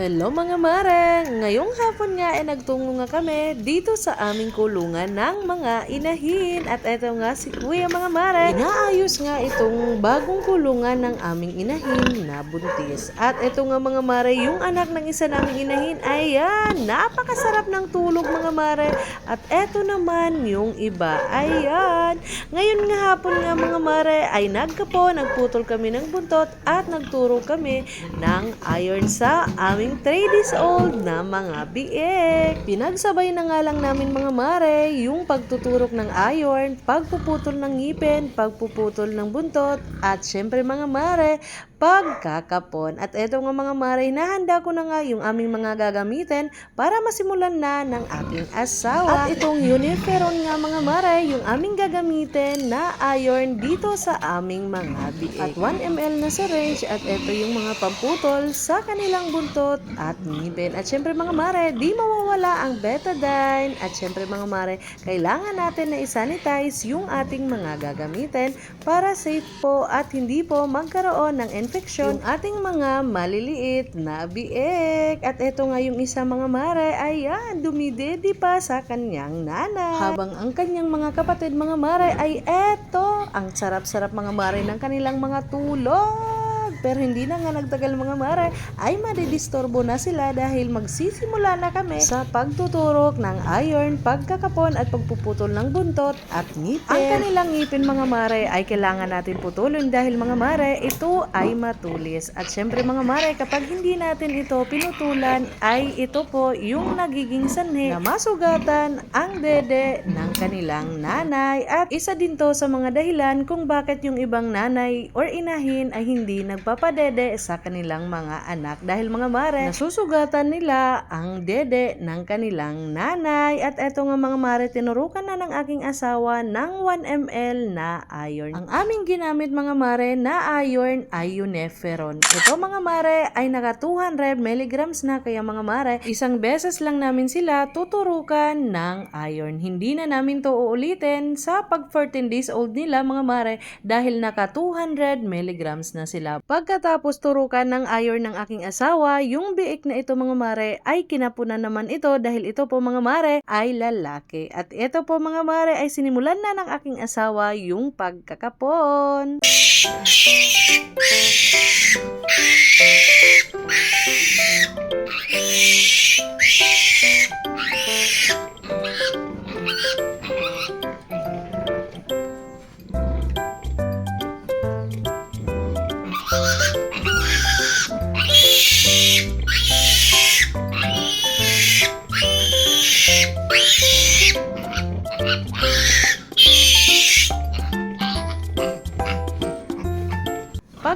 Hello mga mare! Ngayong hapon nga ay nagtungo nga kami dito sa aming kulungan ng mga inahin. At eto nga si Kuya mga mare, inaayos nga itong bagong kulungan ng aming inahin na buntis. At eto nga mga mare, yung anak ng isa naming inahin, ayan, napakasarap ng tulog mga mare. At eto naman yung iba, ayan. Ngayon nga hapon nga mga mare, ay nagkapo, nagputol kami ng buntot at nagturo kami ng iron sa aming 3 days old na mga biek. Pinagsabay na nga lang namin mga mare yung pagtuturok ng iron, pagpuputol ng ngipin, pagpuputol ng buntot, at syempre mga mare, pagkakapon. At eto nga mga mare, nahanda ko na nga yung aming mga gagamitin para masimulan na ng aking asawa. At itong uniferon nga mga mare, yung aming gagamitin na iron dito sa aming mga biik. At 1 ml na syringe at eto yung mga pamputol sa kanilang buntot at ngipin. At syempre mga mare, di mawawala ang betadine. At syempre mga mare, kailangan natin na isanitize yung ating mga gagamitin para safe po at hindi po magkaroon ng infection ating mga maliliit na biek. At eto nga yung isa mga mare, ayan, dumidedi pa sa kanyang nanay. Habang ang kanyang mga kapatid mga mare ay eto, ang sarap-sarap mga mare ng kanilang mga tulog. Pero hindi na nga nagtagal mga mare ay madidistorbo na sila dahil magsisimula na kami sa pagtuturok ng iron, pagkakapon at pagpuputol ng buntot at ngipin. Ang kanilang ngipin mga mare ay kailangan natin putulin dahil mga mare ito ay matulis. At syempre mga mare kapag hindi natin ito pinutulan ay ito po yung nagiging sanhi na masugatan ang dede ng kanilang nanay. At isa din to sa mga dahilan kung bakit yung ibang nanay or inahin ay hindi nagpapadede sa kanilang mga anak. Dahil mga mare, nasusugatan nila ang dede ng kanilang nanay. At eto nga mga mare, tinurukan na ng aking asawa ng 1 ml na iron. Ang aming ginamit mga mare na iron ay uniferon. Ito mga mare ay naka 200 milligrams na kaya mga mare, isang beses lang namin sila tuturukan ng iron. Hindi na namin to uulitin sa pag 14 days old nila mga mare dahil naka 200 milligrams na sila. Pagkatapos turukan ng iron ng aking asawa, yung biik na ito mga mare ay kinapunan naman ito dahil ito po mga mare ay lalaki. At ito po mga mare ay sinimulan na ng aking asawa yung pagkakapon.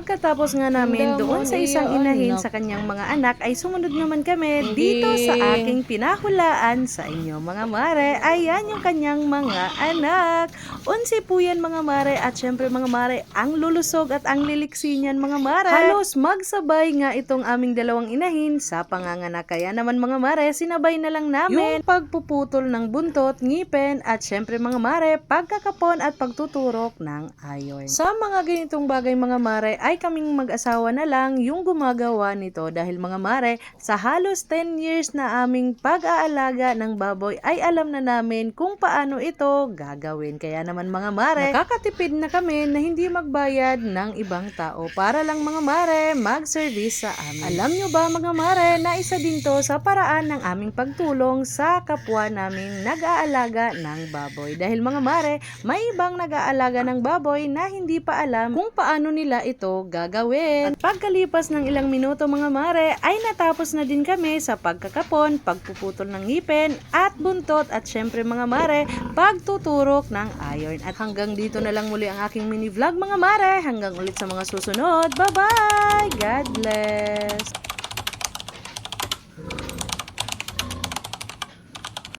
Pagkatapos nga namin doon sa isang inahin sa kanyang mga anak ay sumunod naman kami dito sa aking pinahulaan sa inyo mga mare. Ayan yung kanyang mga anak. Unsi po yan mga mare at syempre mga mare ang lulusog at ang liliksi niyan mga mare. Halos magsabay nga itong aming dalawang inahin sa panganganak. Kaya naman mga mare sinabay na lang namin yung pagpuputol ng buntot, ngipin at syempre mga mare pagkakapon at pagtuturok ng iron. Sa mga ganitong bagay mga mare ay kaming mag-asawa na lang yung gumagawa nito dahil mga mare, sa halos 10 years na aming pag-aalaga ng baboy ay alam na namin kung paano ito gagawin. Kaya naman mga mare, nakakatipid na kami na hindi magbayad ng ibang tao para lang mga mare mag-service sa amin. Alam nyo ba mga mare na isa din to sa paraan ng aming pagtulong sa kapwa naming nag-aalaga ng baboy. Dahil mga mare, may ibang nag-aalaga ng baboy na hindi pa alam kung paano nila ito gagawin. At pagkalipas ng ilang minuto mga mare, ay natapos na din kami sa pagkakapon, pagpuputol ng ngipin, at buntot, at syempre mga mare, pagtuturok ng iron. At hanggang dito na lang muli ang aking mini vlog mga mare. Hanggang ulit sa mga susunod. Bye-bye! God bless!